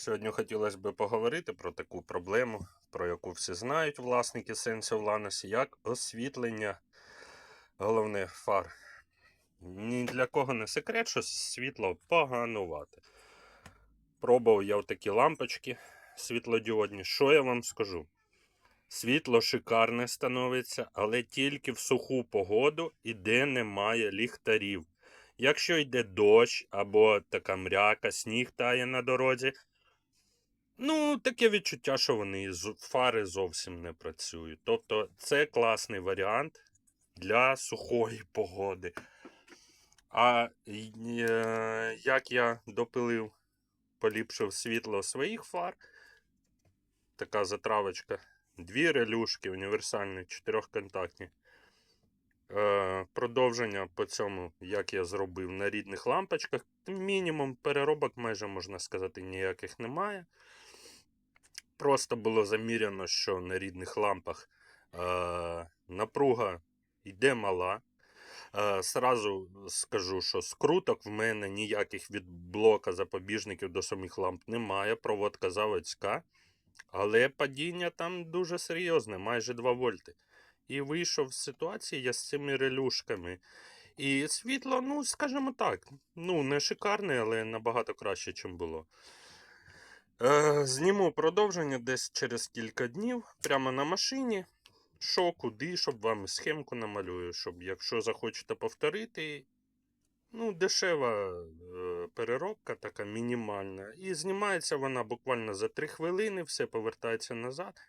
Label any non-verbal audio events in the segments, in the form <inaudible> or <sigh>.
Сьогодні хотілося б поговорити про таку проблему, про яку всі знають власники сенсів Ланосі, як освітлення, головне фар. Ні для кого не секрет, що світло поганувати. Пробував я такі лампочки світлодіодні. Що я вам скажу? Світло шикарне становиться, але тільки в суху погоду і де немає ліхтарів. Якщо йде дощ або така мряка, сніг тає на дорозі, ну, таке відчуття, що вони із фари зовсім не працюють. Тобто, це класний варіант для сухої <laughs> погоди. А е, як я допилив, поліпшив світло своїх фар, така затравочка. Дві релюшки універсальні, чотирьохконтактні. Е, продовження по цьому, як я зробив на рідних лампочках. Мінімум переробок, майже можна сказати, ніяких немає. Просто було заміряно, що на рідних лампах е, напруга йде мала. Е, Сразу скажу, що скруток в мене ніяких від блока запобіжників до самих ламп немає. Проводка заводська. Але падіння там дуже серйозне, майже 2 вольти. І вийшов з ситуації я з цими релюшками. І світло, ну, скажімо так, ну, не шикарне, але набагато краще, ніж було. Е, зніму продовження десь через кілька днів, прямо на машині. Що, куди, щоб вам схемку намалюю, щоб якщо захочете повторити, ну, дешева е, переробка, така мінімальна. І знімається вона буквально за 3 хвилини, все повертається назад.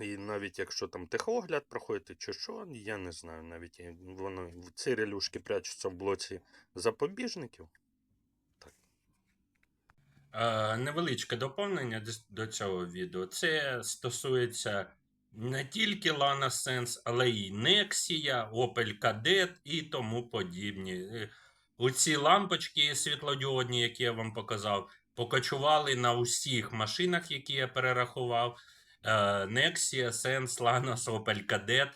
І навіть якщо там техогляд проходити чи що, я не знаю, навіть воно ці релюшки прячуться в блоці запобіжників. Е, невеличке доповнення до цього відео. Це стосується не тільки Lana Sense, але й Nexia, Opel Kadett і тому подібні. Е, Оці лампочки світлодіодні, які я вам показав, покочували на усіх машинах, які я перерахував. Е, Nexia, Sense, Lanos, Opel Kadett.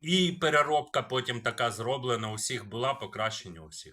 І переробка потім така зроблена у всіх була, покращення у всіх.